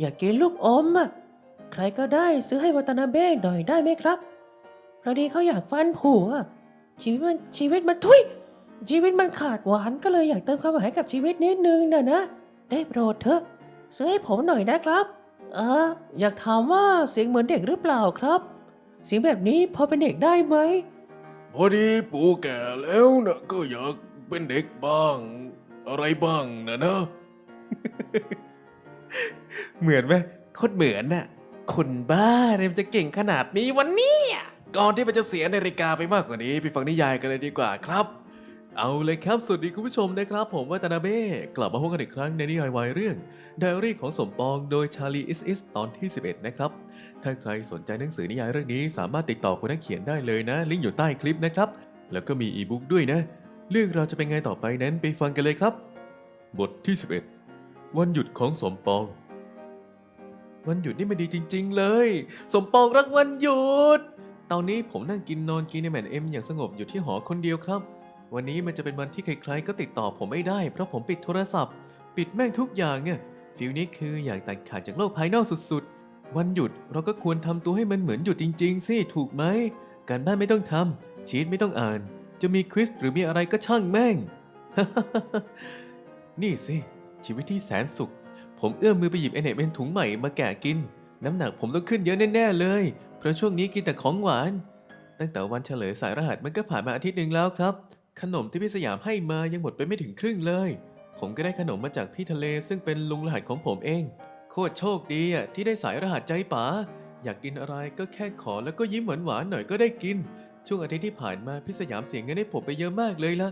อยากกินลูกอมอะ ใครก็ได้ซื้อให้วัตนาเบ้หน่อยได้ไหมครับพอดีเขาอยากฟันผัวชีวิตมันชีวิตมันทุยชีวิตมันขาดหวานก็เลยอยากเติมความหมายให้กับชีวิตนิดนึงนะนะ ได้โปรดเถอะซื้อให้ผมหน่อยนะครับ เออ อยากถามว่าเสียงเหมือนเด็กหรือเปล่าครับ เสียงแบบนี้พอเป็นเด็กได้ไหมพอดีปู่แก่แล้วนะก็อยากเป็นเด็กบ้าง อะไรบ้างนะนะ เหมือนไหมโคตรเหมือนน่ะ คนบ้าเนี่ยมันจะเก่งขนาดนี้วันนี้ก่อนที่มันจะเสียนาฬิกาไปมากกว่านี้ไปฟังนิยายกันเลยดีกว่าครับ เอาเลยครับสวัสดีคุณผู้ชมนะครับ ผมวัตนาเบ้กลับมาพบกันอีกครั้งในนิยายวายเรื่องไดอารี่ของสมปองโดยชาลีอิสอิสตอนที่ 11 นะครับ ถ้าใครสนใจหนังสือนิยายเรื่องนี้สามารถติดต่อคนนักเขียนได้เลยนะ ลิงก์อยู่ใต้คลิปนะครับ แล้วก็มีอีบุ๊กด้วยนะ เรื่องเราจะเป็นไงต่อไปนั้นไปฟังกันเลยครับ บทที่ 11 วันหยุดของสมปอง วันหยุดนี่มันดีจริง ๆ เลย สมปองรักวันหยุด ตอนนี้ผมนั่งกินนอนกินในแมนเอ็มอย่างสงบอยู่ที่หอคนเดียวครับ วันนี้มันจะเป็นวันที่ใครๆก็ติดต่อผมไม่ได้ เพราะผมปิดโทรศัพท์ ปิดแม่งทุกอย่างอะฟิลนี้คืออยากตัดขาดจากโลกภายนอกสุดๆ วันหยุดเราก็ควรทำตัวให้มันเหมือนหยุดจริง ๆ สิ ถูกไหม การบ้านไม่ต้องทำชีตไม่ต้องอ่าน จะมีควิสหรือมีอะไรก็ช่างแม่ง นี่สิ ชีวิตที่แสนสุข ผมเอื้อมมือไปหยิบไอเน็ตเป็นถุงใหม่มาแกะกิน น้ำหนักผมต้องขึ้นเยอะแน่ๆเลย เพราะช่วงนี้กินแต่ของหวาน ตั้งแต่วันเฉลยสายรหัสมันก็ผ่านมาอาทิตย์หนึ่งแล้วครับ ขนมที่พี่สยามให้มายังหมดไปไม่ถึงครึ่งเลย ผมก็ได้ขนมมาจากพี่ทะเลซึ่งเป็นลุงรหัสของผมเอง โคตรโชคดีอะที่ได้สายรหัสใจป๋าอยากกินอะไรก็แค่ขอแล้วก็ยิ้มหวานๆหน่อยก็ได้กิน ช่วงอาทิตย์ที่ผ่านมาพี่สยามเสียเงินให้ผมไปเยอะมากเลยละ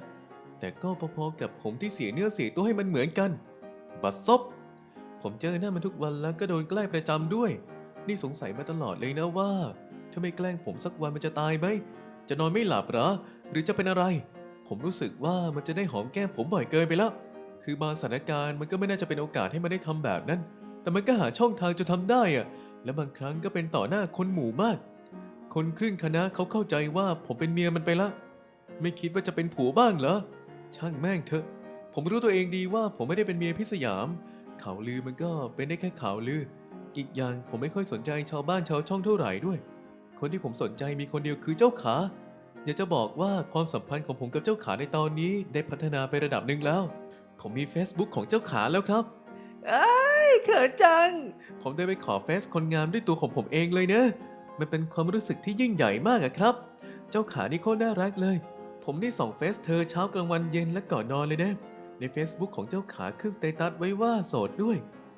แต่ก็พอๆกับผมที่เสียเนื้อเสียตัวให้มันเหมือนกัน บัดซบ ผมเจอหน้ามันทุกวันแล้วก็โดนแกล้งประจำด้วย นี่สงสัยมาตลอดเลยนะว่า ถ้าไม่แกล้งผมสักวันมันจะตายไหม จะนอนไม่หลับเหรอ หรือจะเป็นอะไร ผมรู้สึกว่ามันจะได้หอมแก้มผมบ่อยเกินไปแล้ว คือบางสถานการณ์มันก็ไม่น่าจะเป็นโอกาสให้มันได้ทำแบบนั้น แต่มันก็หาช่องทางจะทำได้อะ และบางครั้งก็เป็นต่อหน้าคนหมู่มาก คนครึ่งคณะเขาเข้าใจว่าผมเป็นเมียมันไปละ ไม่คิดว่าจะเป็นผัวบ้างเหรอ ช่างแม่งเถอะ ผมรู้ตัวเองดีว่าผมไม่ได้เป็นเมียพิสยาม ข่าวลือมันก็เป็นได้แค่ข่าวลือ อีกอย่างผมไม่ค่อยสนใจชาวบ้านชาวช่องเท่าไหร่ด้วย คนที่ผมสนใจมีคนเดียวคือเจ้าขา อยากจะบอกว่าความสัมพันธ์ของผมกับเจ้าขาในตอนนี้ได้พัฒนาไประดับหนึ่งแล้ว ผมมี Facebook ของเจ้าขาแล้วครับไอ้ยเขินจัง ผมได้ไปขอเฟซคนงามด้วยตัวของผมเองเลยเนะมันเป็นความรู้สึกที่ยิ่งใหญ่มากอะครับ เจ้าขานี่โคตรน่ารักเลย ผมได้ส่องเฟซเธอเช้ากลางวันเย็นและก่อนนอนเลยนะ ใน Facebook ของเจ้าขาขึ้นสเตตัสไว้ว่าโสดด้วย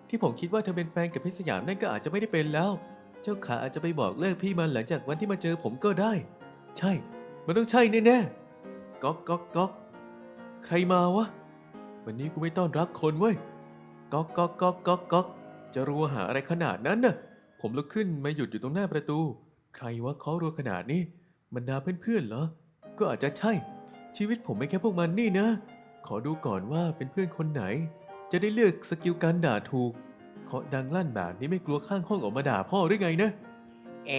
ที่ผมคิดว่าเธอเป็นแฟนกับพี่สยามนั่นก็อาจจะไม่ได้เป็นแล้ว เจ้าขาอาจจะไปบอกเลิกพี่มันหลังจากวันที่มาเจอผมก็ได้ ใช่ มันต้องใช่แน่ๆก๊อกก๊อกก๊อกใครมาวะ วันนี้กูไม่ต้อนรับคนเว้ยก๊อกก๊อกก๊อกก๊อกก๊อกจะรัวหาอะไรขนาดนั้นน่ะ ผมลุกขึ้นมาหยุดอยู่ตรงหน้าประตู ใครวะเคารัวขนาดนี้บรรดาเพื่อนๆเหรอ ก็อาจจะใช่ ชีวิตผมไม่แค่พวกมันนี่นะ ขอดูก่อนว่าเป็นเพื่อนคนไหน จะได้เลือกสกิลการด่าถูกเคาะดังลั่นแบบนี้ไม่กลัวข้างห้องออกมาด่าพ่อหรือไงนะ เอ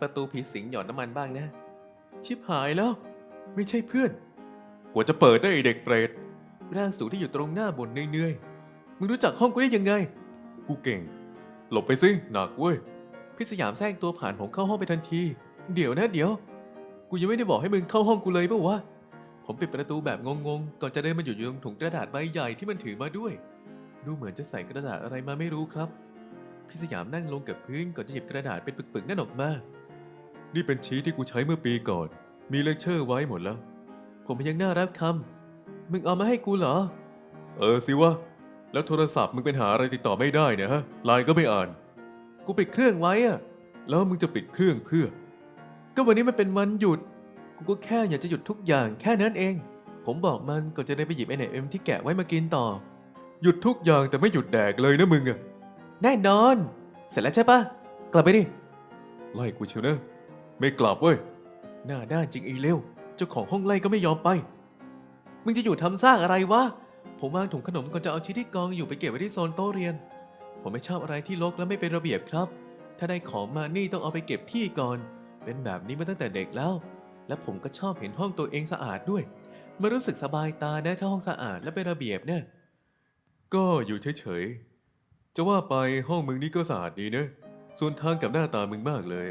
ประตูผีสิงหยอดน้ำมันบ้างนะ ชิบหายแล้ว ไม่ใช่เพื่อน กว่าจะเปิดได้ไอ้เด็กเปรตร่างสูงที่อยู่ตรงหน้าบนเหนื่อยๆ มึงรู้จักห้องกูได้ยังไง กูเก่ง หลบไปสิหนักเว้ยพี่สยามแซงตัวผ่านผมเข้าห้องไปทันที เดี๋ยวนะเดี๋ยว กูยังไม่ได้บอกให้มึงเข้าห้องกูเลยปะวะ ผมปิดประตูแบบงงๆ ก่อนจะเดินมาอยู่ตรงถุงกระดาษใบใหญ่ที่มันถือมาด้วย ดูเหมือนจะใส่กระดาษอะไรมาไม่รู้ครับ พี่สยามนั่งลงกับพื้นก่อนจะหยิบกระดาษเป็นปึกๆนั่นออกมา นี่เป็นชีทที่กูใช้เมื่อปีก่อน มีเลคเชอร์ไว้หมดแล้ว ผมยังน่ารับคำ มึงเอามาให้กูเหรอ เออสิวะ แล้วโทรศัพท์มึงเป็นหาอะไรติดต่อไม่ได้เนี่ยฮะ ไลน์ก็ไม่อ่าน กูปิดเครื่องไว้อะ แล้วมึงจะปิดเครื่องเพื่อ ก็วันนี้มันเป็นวันหยุด กูก็แค่อยากจะหยุดทุกอย่างแค่นั้นเอง ผมบอกมันก่อนจะได้ไปหยิบไอเนเอ็มที่แกะไว้มากินต่อ หยุดทุกอย่างแต่ไม่หยุดแดกเลยนะมึงอะแน่นอน เสร็จแล้วใช่ปะกลับไปดิ ไล่กูเชียวนะ ไม่กลับเว้ย หน้าด้านจริงไอ้เร็วเจ้าของห้องไล่ก็ไม่ยอมไป มึงจะอยู่ทำซากอะไรวะ ผมวางถุงขนมก่อนจะเอาชิ้นที่กองอยู่ไปเก็บไว้ที่โซนโต๊ะเรียน ผมไม่ชอบอะไรที่รกและไม่เป็นระเบียบครับ ถ้าได้ของมานี่ต้องเอาไปเก็บที่ก่อน เป็นแบบนี้มาตั้งแต่เด็กแล้ว และผมก็ชอบเห็นห้องตัวเองสะอาดด้วยมันรู้สึกสบายตานะถ้าห้องสะอาดและเป็นระเบียบเนี่ย ก็อยู่เฉยๆ จะว่าไปห้องมึงนี่ก็สะอาดดีนะ ส่วนทางกับหน้าตามึงมากเลย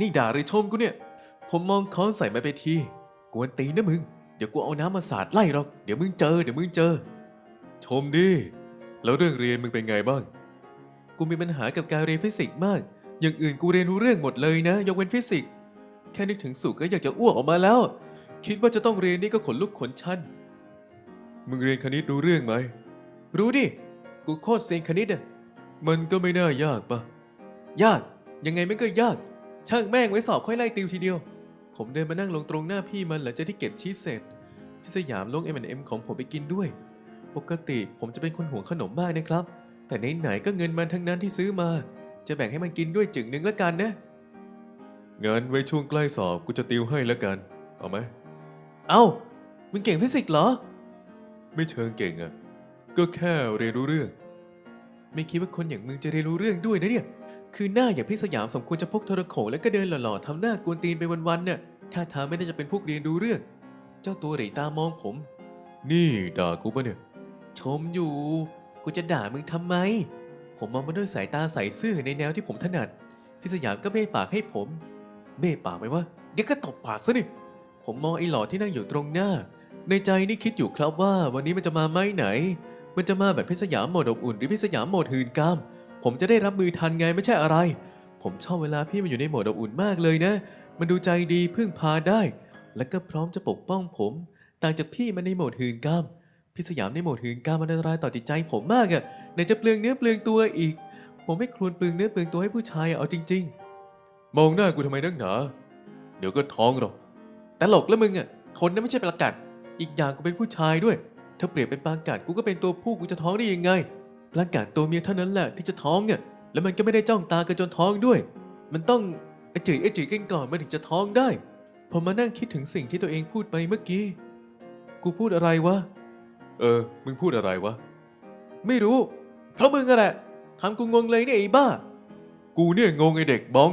นี่ด่าหรือชมกูเนี่ย ผมมองค้อนใส่มาไปที กวนตีนนะมึง เดี๋ยวกูเอาน้ำมาสาดไล่หรอก เดี๋ยวมึงเจอ เดี๋ยวมึงเจอ ชมดิ แล้วเรื่องเรียนมึงเป็นไงบ้าง กูมีปัญหากับการเรียนฟิสิกส์มาก อย่างอื่นกูเรียนรู้เรื่องหมดเลยนะ ยกเว้นฟิสิกส์ แค่นึกถึงสุกก็อยากจะอ้วกออกมาแล้ว คิดว่าจะต้องเรียนนี่ก็ขนลุกขนชัน มึงเรียนคณิตรู้เรื่องไหม รู้ดิ กูโคตรเซ็งคณิตอะ มันก็ไม่น่ายากปะ ยาก ยังไงมันก็ยาก ช่างแม่งไว้สอบค่อยไล่ติวทีเดียว ผมเดินมานั่งลงตรงหน้าพี่มันหลังจากที่เก็บชีสเสร็จ พี่สยามลง M&M ของผมไปกินด้วย ปกติผมจะเป็นคนห่วงขนมมากนะครับ แต่ไหนๆก็เงินมันทั้งนั้นที่ซื้อมา จะแบ่งให้มันกินด้วยจึงหนึ่งล้วกันนะ งั้นไว้ช่วงใกล้สอบกูจะติวให้แล้วกัน เอาไหม เอา้า มึงเก่งฟิสิกส์เหรอ ไม่เชิงเก่งอะก็แค่เรียนรู้เรื่อง ไม่คิดว่าคนอย่างมึงจะเรียนรู้เรื่องด้วยนะเนี่ย คือหน้าอย่างพี่สยามสมควรจะพกโทรโขงแล้วก็เดินหล่อๆทำหน้ากวนตีนไปวันๆเนี่ยท่าทางไม่ได้จะเป็นพวกเรียนรู้เรื่อง เจ้าตัวเหรตามองผม นี่ด่ากูปะเนี่ย ชมอยู่ กูจะด่ามึงทำไม ผมมองมาด้วยสายตาใสซื่อในแนวที่ผมถนัด พี่สยามก็เบ้ปากให้ผม เบ้ปากไหมวะเดี๋ยวก็ตบปากซะนี่ผมมองไอ้หล่อที่นั่งอยู่ตรงหน้า ในใจนี่คิดอยู่ครับว่าวันนี้มันจะมาไหมไหน มันจะมาแบบพี่สยามโหมดอบอุ่นหรือพี่สยามโหมดหืนกาม ผมจะได้รับมือทันไงไม่ใช่อะไร ผมชอบเวลาพี่มันอยู่ในโหมดอบอุ่นมากเลยนะ มันดูใจดีพึ่งพาได้ และก็พร้อมจะปกป้องผม ต่างจากพี่มันในโหมดหืนกามพี่สยามในโหมดหืนกามมันอันตรายต่อจิตใจผมมากอะไหนจะเปลืองเนื้อเปลืองตัวอีก ผมไม่ควรเปลืองเนื้อเปลืองตัวให้ผู้ชายเอาจริง ๆ มองหน้ากูทำไมนักหนา เดี๋ยวก็ท้องหรอกตลกแล้วมึงอะคนนั้นไม่ใช่ประกัด อีกอย่างกูเป็นผู้ชายด้วย ถ้าเปรียบเป็นปลากัดกูก็เป็นตัวผู้กูจะท้องได้ยังไง ปลากัดตัวเมียเท่านั้นแหละที่จะท้องอะ แล้วมันก็ไม่ได้จ้องตากันจนท้องด้วย มันต้องไอจืยไอจืยกันก่อนมันถึงจะท้องได้ ผมมานั่งคิดถึงสิ่งที่ตัวเองพูดไปเมื่อกี้ กูพูดอะไรวะ เออ มึงพูดอะไรวะ ไม่รู้ เพราะมึงอะแหละทำกูงงเลยเนี่ยไอ้บ้า กูเนี่ยงงไอเด็กบ้อง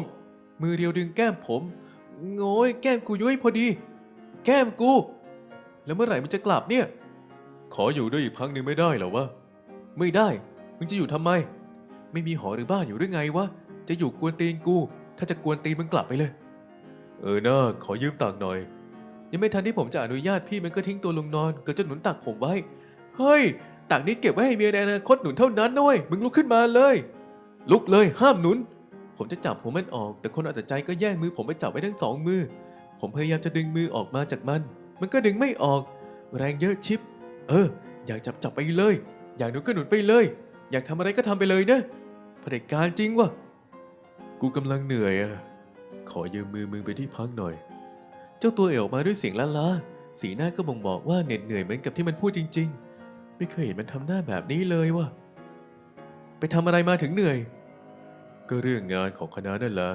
มือเดียวดึงแก้มผม โง่ยแก้มกูยุ้ยพอดี แก้มกู แล้วเมื่อไหร่มันจะกลับเนี่ย ขออยู่ด้วยอีกพักหนึ่งไม่ได้เหรอวะ ไม่ได้ มึงจะอยู่ทำไม ไม่มีหอหรือบ้านอยู่หรือไงวะ จะอยู่กวนตีนกู ถ้าจะกวนตีนมึงกลับไปเลย เออนะขอยืมตักหน่อย ยังไม่ทันที่ผมจะอนุญาตพี่มันก็ทิ้งตัวลงนอนก็จะหนุนตักผมไว้ เฮ้ย ตักนี้เก็บไว้ให้เมียในอนาคตหนุนเท่านั้นนะเว้ย มึงลุกขึ้นมาเลย ลุกเลยห้ามหนุน ผมจะจับหัวมันออก แต่คนเอาแต่ใจก็แย่งมือ ผมไปจับไว้ทั้งสองมือ ผมพยายามจะดึงมือออกมาจากมัน มันก็ดึงไม่ออก แรงเยอะชิปเออ อยากจับจับไปเลย อยากหนุนก็หนุนไปเลย อยากทำอะไรก็ทำไปเลยนะเผด็จการจริงวะกูกำลังเหนื่อยอะขอยืมมือมึงไปที่พักหน่อย เจ้าตัวเอ๋วมาด้วยเสียงล้าล้าๆสีหน้าก็บ่งบอกว่าเหน็ดเหนื่อยเหมือนกับที่มันพูดจริง ๆ ไม่เคยเห็นมันทำหน้าแบบนี้เลยวะไปทำอะไรมาถึงเหนื่อย ก็เรื่องงานของคณะนั่นแหละ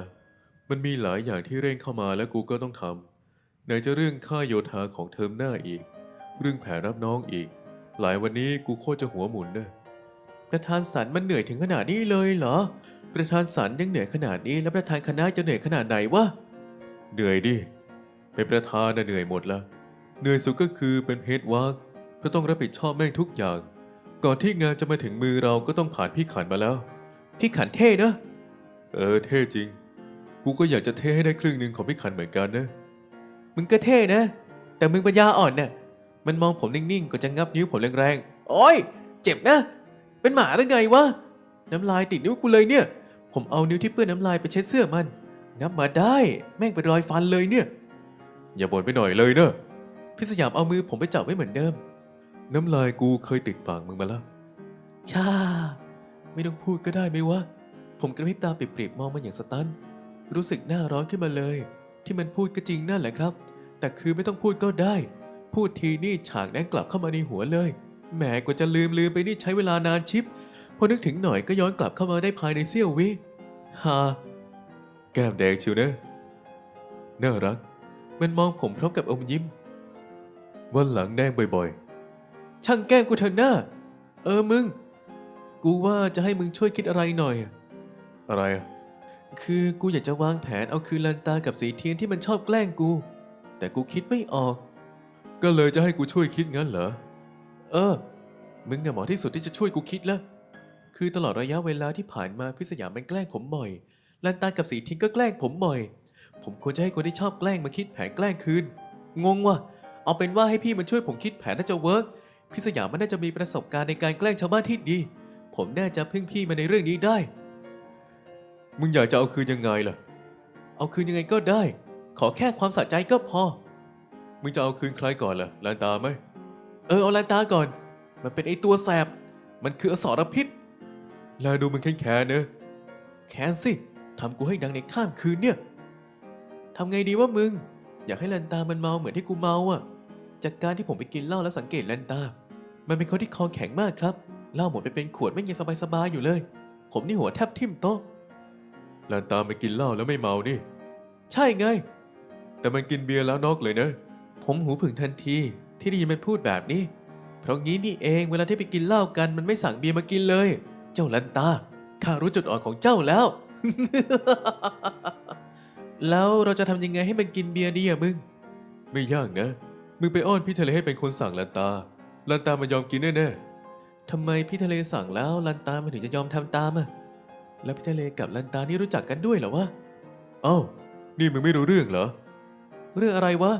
มันมีหลายอย่างที่เร่งเข้ามาแล้วกูก็ต้องทำไหนจะเรื่องค่าโยธาของเทอมหน้าอีก เรื่องแผนรับน้องอีก หลายวันนี้กูโคตรจะหัวหมุนเนอะประธานสันมันเหนื่อยถึงขนาดนี้เลยเหรอ ประธานสันยังเหนื่อยขนาดนี้ แล้วประธานคณะจะเหนื่อยขนาดไหนวะ เหนื่อยดิ เป็นประธานน่ะเหนื่อยหมดละ เหนื่อยสุดก็คือเป็นเฮดวาร์กเพราะต้องรับผิดชอบแม่งทุกอย่าง ก่อนที่งานจะมาถึงมือเราก็ต้องผ่านพี่ขันมาแล้ว พี่ขันเท่เนอะ เออเท่จริง กูก็อยากจะเท่ให้ได้ครึ่งหนึ่งของพี่ขันเหมือนกันนะ มึงก็เท่นะ แต่มึงปัญญาอ่อนน่ะมันมองผมนิ่งๆก็จะงับนิ้วผมแรงๆ โอ้ย เจ็บนะ เป็นหมาหรือไงวะ น้ำลายติดนิ้วกูเลยเนี่ย ผมเอานิ้วที่เปื้อนน้ำลายไปเช็ดเสื้อมัน งับมาได้ แม่งเป็นรอยฟันเลยเนี่ย อย่าบ่นไปหน่อยเลยเนอะพี่สยามเอามือผมไปจับไว้เหมือนเดิม น้ำลายกูเคยติดปากมึงมาแล้ว ชา ไม่ต้องพูดก็ได้ไหมวะ ผมกระพริบตาปริบๆมองมันอย่างสตันรู้สึกหน้าร้อนขึ้นมาเลย ที่มันพูดก็จริงนั่นแหละครับ แต่คือไม่ต้องพูดก็ได้ พูดทีนี่ฉากนั้นกลับเข้ามาในหัวเลยแหมกว่าจะลืมลืมไปนี่ใช้เวลานานชิปพอนึกถึงหน่อยก็ย้อนกลับเข้ามาได้ภายในเสี้ยววิฮาแก้มแดงชิวเนะน่ารัก มันมองผมพร้อมกับอมยิ้ม วันหลังแดงบ่อยๆ ช่างแก้งกูเถอะหน้า เออมึง กูว่าจะให้มึงช่วยคิดอะไรหน่อย อะไร คือกูอยากจะวางแผนเอาคืนลันตากับสีเทียนที่มันชอบแกล้งกู แต่กูคิดไม่ออก ก็เลยจะให้กูช่วยคิดงั้นเหรอ เออ มึงอะหมอที่สุดที่จะช่วยกูคิดละคือตลอดระยะเวลาที่ผ่านมาพิสยามมันแกล้งผมบ่อย ลันตากับสีทิ้งก็แกล้งผมบ่อย ผมควรจะให้คนที่ชอบแกล้งมาคิดแผนแกล้งคืน งงว่ะ เอาเป็นว่าให้พี่มันช่วยผมคิดแผนน่าจะเวิร์กพิสยามมันน่าจะมีประสบการณ์ในการแกล้งชาวบ้านที่ดี ผมน่าจะพึ่งพี่มาในเรื่องนี้ได้ มึงอยากจะเอาคืนยังไงล่ะ เอาคืนยังไงก็ได้ ขอแค่ความสะใจก็พอ มึงจะเอาคืนใครก่อนล่ะลานตาไหม เออเอาลานตาก่อน มันเป็นไอตัวแสบ มันคืออสรพิษ แล้วดูมันแค้นแค้นเนอะแค้นสิทำกูให้ดังในข้ามคืนเนี่ยทำไงดีวะมึง อยากให้ลันตามันเมาเหมือนที่กูเมาอะ จากการที่ผมไปกินเหล้าแล้วสังเกตลันตา มันเป็นคนที่คอแข็งมากครับเหล้าหมดไปเป็นขวดไม่ยังสบายๆอยู่เลย ผมนี่หัวแทบทิ่มโต๊ะ ลันตาไปกินเหล้าแล้วไม่เมานี่ ใช่ไง แต่มันกินเบียร์แล้วนอกเลยนะ ผมหูผึ่งทันทีที่ได้ยินมันพูดแบบนี้ เพราะงี้นี่เองเวลาที่ไปกินเหล้ากันมันไม่สั่งเบียร์มากินเลย เจ้าลันตา ข้ารู้จุดอ่อนของเจ้าแล้ว แล้วเราจะทำยังไงให้มันกินเบียร์ดีอะมึง ไม่ยากนะ มึงไปอ้อนพี่ทะเลให้เป็นคนสั่งลันตา ลันตามันยอมกินแน่ๆทำไมพี่ทะเลสั่งแล้วลันตามันถึงจะยอมทำตามอะ แล้วพี่ทะเลกับลันตานี่รู้จักกันด้วยเหรอวะ เอ้า นี่มึงไม่รู้เรื่องเหรอ เรื่องอะไรวะ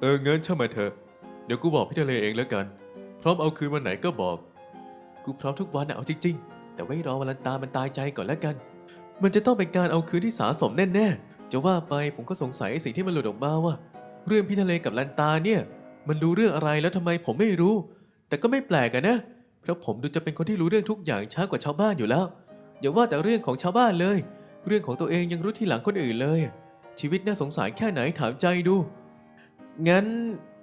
เอองั้นช่างมาเถอะ เดี๋ยวกูบอกพี่ทะเลเองแล้วกัน พร้อมเอาคืนวันไหนก็บอก กูพร้อมทุกวันนะเอาจริง ๆ แต่ไว้รอวันลันตามันตายใจก่อนแล้วกัน มันจะต้องเป็นการเอาคืนที่สาสมแน่ๆ จะว่าไปผมก็สงสัยไอ้สิ่งที่มันหลุดออกมาว่า เรื่องพี่ทะเลกับลันตาเนี่ย มันรู้เรื่องอะไรแล้วทำไมผมไม่รู้ แต่ก็ไม่แปลกอะนะ เพราะผมดูจะเป็นคนที่รู้เรื่องทุกอย่างช้ากว่าชาวบ้านอยู่แล้ว อย่าว่าแต่เรื่องของชาวบ้านเลย เรื่องของตัวเองยังรู้ที่หลังคนอื่นเลย ชีวิตน่าสงสารแค่ไหนถามใจดู งั้น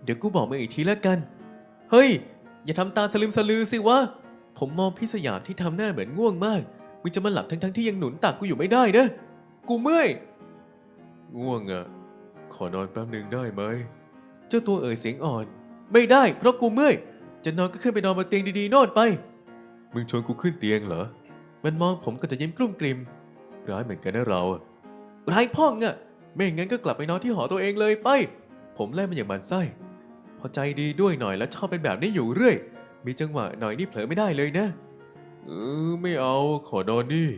เดี๋ยวกูบอกมึงอีกทีแล้วกัน เฮ้ย อย่าทำตาสลืมสลือสิวะ ผมมองพี่สยามที่ทำหน้าเหมือนง่วงมาก มึงจะมาหลับทั้งๆที่ยังหนุนตักกูอยู่ไม่ได้นะ กูเมื่อย ง่วงอะขอนอนแป๊บหนึ่งได้ไหม เจ้าตัวเอ่ยเสียงอ่อน ไม่ได้ เพราะกูเมื่อย จะนอนก็ขึ้นไปนอนบนเตียงดีๆโนอนไป มึงชวนกูขึ้นเตียงเหรอ มันมองผมก็จะยิ้มกลุ้มกลิ่มร้ายเหมือนกันนะเราอะร้ายพ่องอะไม่งั้นก็กลับไปนอนที่หอตัวเองเลยไป ผมไล่มันอย่างหมันไส้พอใจดีด้วยหน่อยแล้วชอบเป็นแบบนี้อยู่เรื่อย มีจังหวะหน่อยนี่เผลอไม่ได้เลยนะ เออไม่เอาขอนอนนี่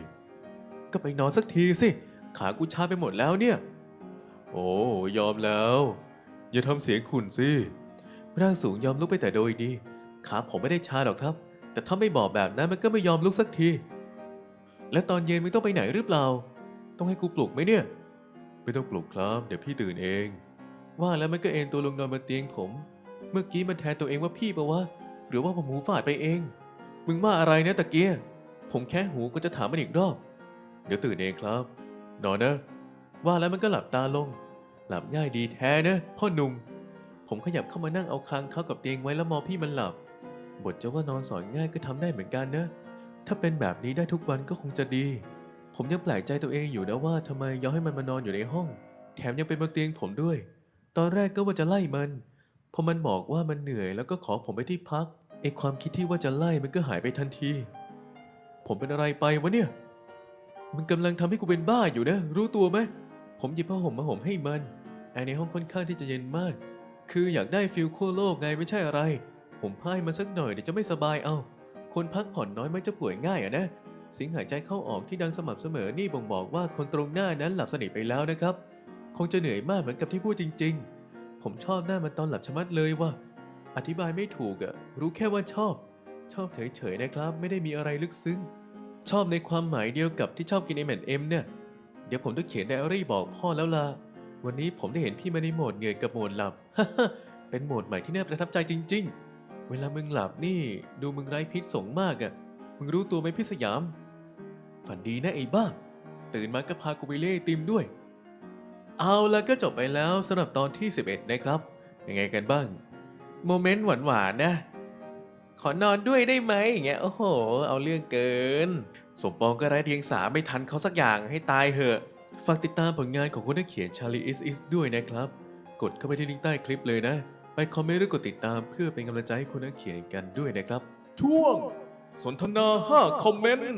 ก็ไปนอนสักทีสิ ขากูชาไปหมดแล้วเนี่ย โอ้ยอมแล้ว อย่าทำเสียงขุ่นสิร่างสูงยอมลุกไปแต่โดยดี ขาผมไม่ได้ชาหรอกครับ แต่ถ้าไม่บอกแบบนั้นมันก็ไม่ยอมลุกสักที แล้วตอนเย็นมึงต้องไปไหนหรือเปล่า ต้องให้กูปลุกไหมเนี่ย ไม่ต้องปลุกครับ เดี๋ยวพี่ตื่นเอง ว่าแล้วมันก็เอนตัวลงนอนบนเตียงผม เมื่อกี้มันแทนตัวเองว่าพี่ปะวะ หรือว่าผมหูฝาดไปเอง มึงว่าอะไรนะตะเกียผมแค่หูก็จะถามมันอีกรอบ เดี๋ยวตื่นเองครับ นอนนะ ว่าแล้วมันก็หลับตาลง หลับง่ายดีแท้นะพ่อหนุ่ม ผมขยับเข้ามานั่งเอาคางเข้ากับเตียงไว้แล้วมองพี่มันหลับ บทจะว่านอนสอนง่ายก็ทำได้เหมือนกันนะ ถ้าเป็นแบบนี้ได้ทุกวันก็คงจะดี ผมยังแปลกใจตัวเองอยู่นะว่าทำไมยอมให้มันมานอนอยู่ในห้อง แถมยังเป็นบนเตียงผมด้วย ตอนแรกก็ว่าจะไล่มันพอมันบอกว่ามันเหนื่อยแล้วก็ขอผมไปที่พักไอความคิดที่ว่าจะไล่มันก็หายไปทันที ผมเป็นอะไรไปวะเนี่ย มันกำลังทำให้กูเป็นบ้าอยู่นะ รู้ตัวไหม ผมหยิบผ้าห่มมาห่มให้มันแอร์ในห้องค่อนข้างที่จะเย็นมาก คืออยากได้ฟิลขั้วโลกไงไม่ใช่อะไร ผมพ่ายมาสักหน่อยเดี๋ยวจะไม่สบายเอา คนพักผ่อนน้อยมักจะป่วยง่ายอะนะเสียงหายใจเข้าออกที่ดังสม่ำเสมอนี่บ่งบอกว่าคนตรงหน้านั้นหลับสนิทไปแล้วนะครับ คงจะเหนื่อยมากเหมือนกับที่พูดจริง ๆ ผมชอบหน้ามันตอนหลับชะมัดเลยว่ะอธิบายไม่ถูกอะรู้แค่ว่าชอบ ชอบเฉยๆนะครับ ไม่ได้มีอะไรลึกซึ้ง ชอบในความหมายเดียวกับที่ชอบกิน M&M เนี่ย เดี๋ยวผมต้องเขียนไดอารี่บอกพ่อแล้วล่ะ วันนี้ผมได้เห็นพี่มาในโหมดเหนื่อยกับโหมดหลับ เป็นโหมดใหม่ที่น่าประทับใจจริง ๆ เวลามึงหลับนี่ดูมึงไร้พิษสงมากอะมึงรู้ตัวไหมพี่สยาม ฝันดีนะไอ้บ้า ตื่นมาก็พากูไปเล่ติมด้วย เอาแล้วก็จบไปแล้วสำหรับตอนที่ 11 นะครับ ยังไงกันบ้าง โมเมนต์หวานๆนะ ขอนอนด้วยได้ไหมอย่างเงี้ย โอ้โห เอาเรื่องเกิน สมปองก็ไร้เดียงสาไม่ทันเขาสักอย่างให้ตายเหอะ ฝากติดตามผลงานของคนนักเขียนชาลีอิสอิสด้วยนะครับ กดเข้าไปที่ลิงก์ใต้คลิปเลยนะ คอมเมนต์หรือกดติดตามเพื่อเป็นกำลังใจให้คนนักเขียนกันด้วยนะครับ ช่วง สนทนา 5 คอมเมนต์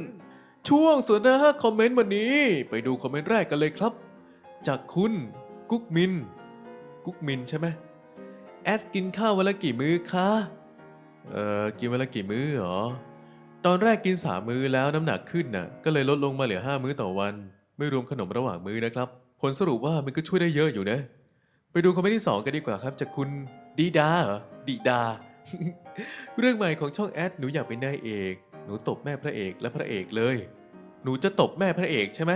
ช่วงสนทนา 5 คอมเมนต์วันนี้ ไปดูคอมเมนต์แรกกันเลยครับ จากคุณกุ๊กมิน กุ๊กมินใช่ไหมแอดกินข้าววันละกี่มื้อคะ เอ่อ กินวันละกี่มื้อเหรอ ตอนแรกกินสามมื้อแล้วน้ำหนักขึ้นน่ะ ก็เลยลดลงมาเหลือห้ามื้อต่อวัน ไม่รวมขนมระหว่างมื้อนะครับ ผลสรุปว่ามันก็ช่วยได้เยอะอยู่นะ ไปดูคอมเมนต์ที่สองกันดีกว่าครับจากคุณ ดีดาเหรอดีดา เรื่องใหม่ของช่องแอดหนูอยากเป็นนายเอก หนูตบแม่พระเอกและพระเอกเลย หนูจะตบแม่พระเอกใช่ไหม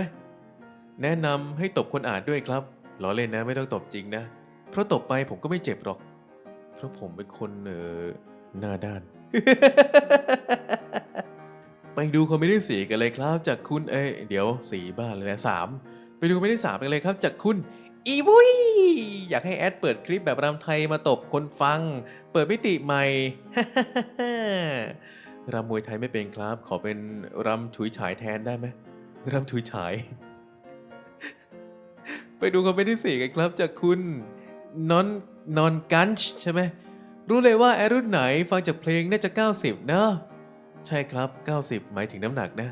แนะนำให้ตบคนอ่านด้วยครับล้อเล่นนะไม่ต้องตบจริงนะ เพราะตบไปผมก็ไม่เจ็บหรอก เพราะผมเป็นคนเออหน้าด้าน ไปดูคอมเมนต์ที่สี่กันเลยครับ จากคุณเอ้ยเดี๋ยวสีบ้านเลยนะสามไปดูคอมเมนต์ที่สามกันเลยครับ จากคุณ อีบุ้ยอยากให้แอดเปิดคลิปแบบรำไทยมาตบคนฟัง เปิดมิติใหม่ รำมวยไทยไม่เป็นครับ ขอเป็นรำฉุยฉายแทนได้ไหมรำฉุยฉาย ไปดูคอมเมนต์ที่สี่กันครับ จากคุณนอนนอนกันช์ใช่ไหมรู้เลยว่าแอร์รุ่นไหนฟังจากเพลงน่าจะ 90นะใช่ครับ 90 หมายถึงน้ำหนักนะ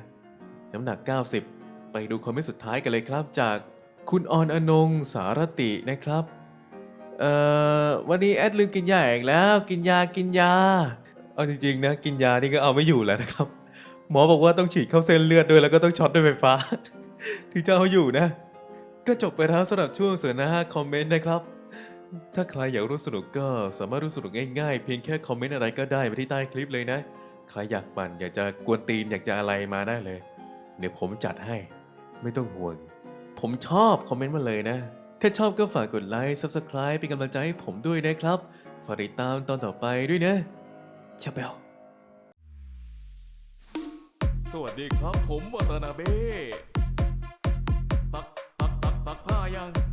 น้ำหนัก 90 ไปดูคอมเมนต์สุดท้ายกันเลยครับจาก คุณออนอนงสารตินะครับ เอ่อวันนี้แอดลืมกินยาอีกแล้ว กินยากินยา เอาจริงๆนะกินยานี่ก็เอาไม่อยู่แล้วนะครับ หมอบอกว่าต้องฉีดเข้าเส้นเลือดด้วยแล้วก็ต้องช็อตด้วยไฟฟ้า ถึงจะเอาอยู่นะ ก็จบไปแล้วสำหรับช่วงเสือหน้าคอมเมนต์นะครับ ถ้าใครอยากรู้สนุกก็สามารถรู้สนุกง่ายๆ เพียงแค่คอมเมนต์อะไรก็ได้ไปที่ใต้คลิปเลยนะ ใครอยากปั่นอยากจะกวนตีนอยากจะอะไรมาได้เลย เดี๋ยวผมจัดให้ ไม่ต้องห่วง ผมชอบคอมเมนต์มาเลยนะ ถ้าชอบก็ฝากกดไลค์ Subscribe เป็นกำลังใจให้ผมด้วยนะครับ ฝากติดตามตอนต่อไปด้วยนะชาเบลสวัสดีครับผมวัตนาเบ้ตักตักตักตักผ้ายัง